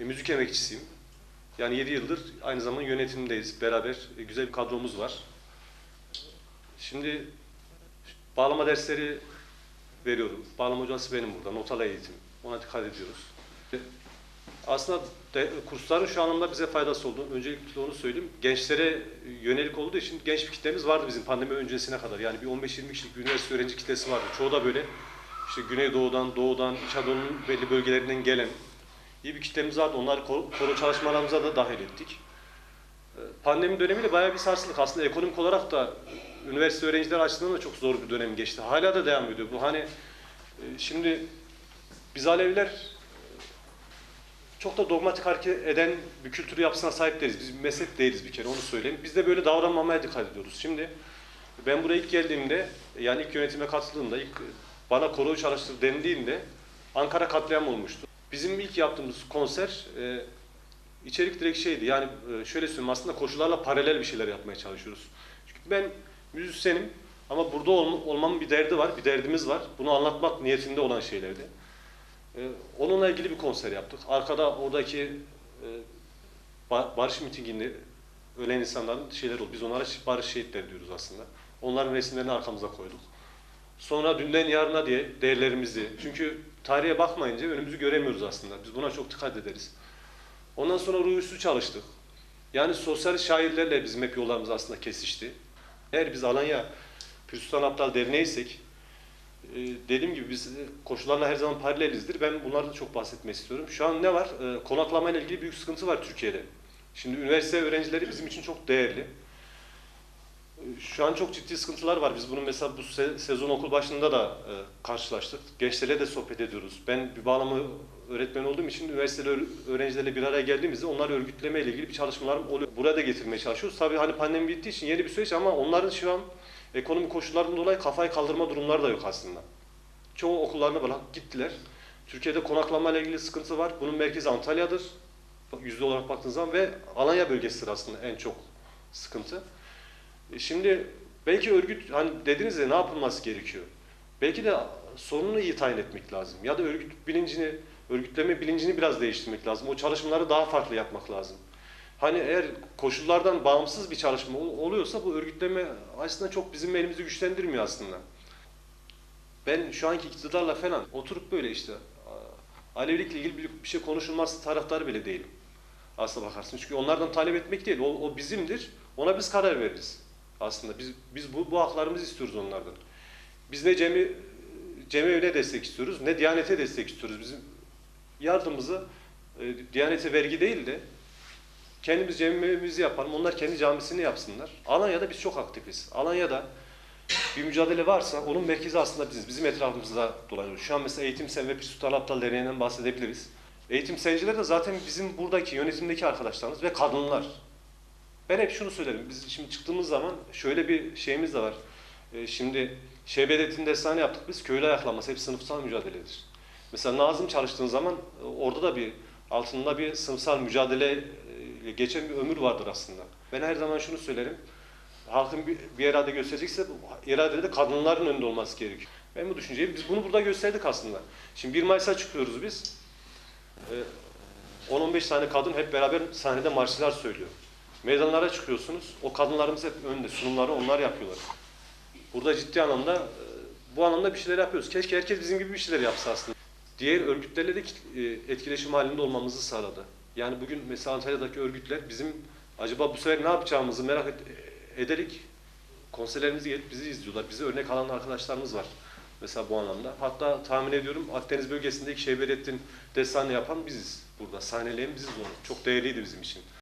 E, müzik emekçisiyim. Yani 7 yıldır aynı zamanda yönetimdeyiz. Beraber e, güzel bir kadromuz var. Şimdi bağlama dersleri veriyorum. Bağlama hocası benim burada. Notalı eğitim. Ona dikkat ediyoruz. E, Aslında de, kursların şu anlamda bize faydası oldu. Öncelikle onu söyleyeyim. Gençlere yönelik olduğu için genç bir kitlemiz vardı bizim pandemi öncesine kadar. Yani bir 15-20 kişilik bir üniversite öğrenci kitlesi vardı. Çoğu da böyle işte Güneydoğu'dan, Doğu'dan, İç Anadolu'nun belli bölgelerinden gelen iyi bir kitlemiz vardı. Onları ko- koro çalışmalarımıza da dahil ettik. Ee, Pandemi dönemiyle bayağı bir sarsıldık. Aslında ekonomik olarak da üniversite öğrencileri açısından da çok zor bir dönem geçti. Hala da devam ediyor. Bu hani e, şimdi biz Aleviler e, çok da dogmatik hareket eden bir kültür yapısına sahip değiliz. Biz bir mezhep değiliz bir kere onu söyleyeyim. Biz de böyle davranmamaya dikkat ediyoruz. Şimdi ben buraya ilk geldiğimde yani ilk yönetime katıldığımda ilk bana koroyu çalıştır dendiğinde Ankara katliam olmuştu. Bizim ilk yaptığımız konser e, içerik direkt şeydi. Yani e, şöyle söyleyeyim aslında koşullarla paralel bir şeyler yapmaya çalışıyoruz. Çünkü ben müzisyenim ama burada olm- olmamın bir derdi var, bir derdimiz var. Bunu anlatmak niyetinde olan şeylerdi. Ee, onunla ilgili bir konser yaptık. Arkada oradaki e, ba- barış mitinginde ölen insanların şeyler oldu. Biz onlara barış şehitleri diyoruz aslında. Onların resimlerini arkamıza koyduk. Sonra dünden yarına diye değerlerimizi, çünkü tarihe bakmayınca önümüzü göremiyoruz aslında. Biz buna çok dikkat ederiz. Ondan sonra ruhüstü çalıştık. Yani sosyal şairlerle bizim hep yollarımız aslında kesişti. Eğer biz Alanya Pür Sultan Abdal Derneği'ysek, ee, dediğim gibi biz e, koşullarla her zaman paralelizdir. Ben bunlardan çok bahsetmek istiyorum. Şu an ne var? Ee, Konaklama ile ilgili büyük sıkıntı var Türkiye'de. Şimdi üniversite öğrencileri bizim için çok değerli. Şu an çok ciddi sıkıntılar var. Biz bunu mesela bu se- sezon okul başında da e, karşılaştık. Gençlerle de sohbet ediyoruz. Ben bir bağlama öğretmeni olduğum için üniversiteli öğ- öğrencilerle bir araya geldiğimizde onları örgütleme ile ilgili bir çalışmalarım oluyor. Buraya da getirmeye çalışıyoruz. Tabii hani pandemi bittiği için yeni bir süreç ama onların şu an ekonomik koşullardan dolayı kafayı kaldırma durumları da yok aslında. Çoğu okullarını bırakıp gittiler. Türkiye'de konaklama ile ilgili sıkıntı var. Bunun merkezi Antalya'dır. Yüzde olarak baktığınız zaman ve Alanya bölgesidir aslında en çok sıkıntı. E Şimdi belki örgüt hani dediniz ya ne yapılması gerekiyor? Belki de sorununu iyi tayin etmek lazım. Ya da örgüt bilincini, örgütleme bilincini biraz değiştirmek lazım. O çalışmaları daha farklı yapmak lazım. Hani eğer koşullardan bağımsız bir çalışma ol- oluyorsa bu örgütleme aslında çok bizim elimizi güçlendirmiyor aslında. Ben şu anki iktidarla falan oturup böyle işte Alevilikle ilgili bir, şey konuşulması taraftarı bile değilim. Aslına bakarsın. Çünkü onlardan talep etmek değil. O, o bizimdir. Ona biz karar veririz. Aslında biz biz bu, bu haklarımızı istiyoruz onlardan. Biz ne cemi cemevine destek istiyoruz, ne Diyanete destek istiyoruz. Bizim yardımımızı e, Diyanete vergi değil de kendimiz cemimizi yapalım. Onlar kendi camisini yapsınlar. Alanya'da biz çok aktifiz. Alanya'da bir mücadele varsa onun merkezi aslında biziz. Bizim etrafımızda dolanıyoruz. Şu an mesela Eğitim Sen ve Sultan Abdal Derneği'nden bahsedebiliriz. Eğitim Senciler de zaten bizim buradaki yönetimdeki arkadaşlarımız ve kadınlar. Ben hep şunu söylerim. Biz şimdi çıktığımız zaman şöyle bir şeyimiz de var. Ee, şimdi Şehbedettin Destanı yaptık biz. Köylü ayaklanması hep sınıfsal mücadeledir. Mesela Nazım çalıştığın zaman e, orada da bir altında bir sınıfsal mücadele e, geçen bir ömür vardır aslında. Ben her zaman şunu söylerim. Halkın bir, bir irade gösterecekse iradede de kadınların önünde olması gerekiyor. Ben bu düşünceyi biz bunu burada gösterdik aslında. Şimdi 1 Mayıs'a çıkıyoruz biz. Ee, 10-15 tane kadın hep beraber sahnede marşlar söylüyor. Meydanlara çıkıyorsunuz. O kadınlarımız hep önde. Sunumları onlar yapıyorlar. Burada ciddi anlamda e, bu anlamda bir şeyler yapıyoruz. Keşke herkes bizim gibi bir şeyler yapsa aslında. Diğer örgütlerle de e, etkileşim halinde olmamızı sağladı. Yani bugün mesela Antalya'daki örgütler bizim acaba bu sefer ne yapacağımızı merak et, ederek konserlerimizi gelip bizi izliyorlar. Bizi örnek alan arkadaşlarımız var. Mesela bu anlamda. Hatta tahmin ediyorum Akdeniz bölgesindeki Şehbettin destanı yapan biziz burada. Sahneleyen biziz onu. Çok değerliydi bizim için.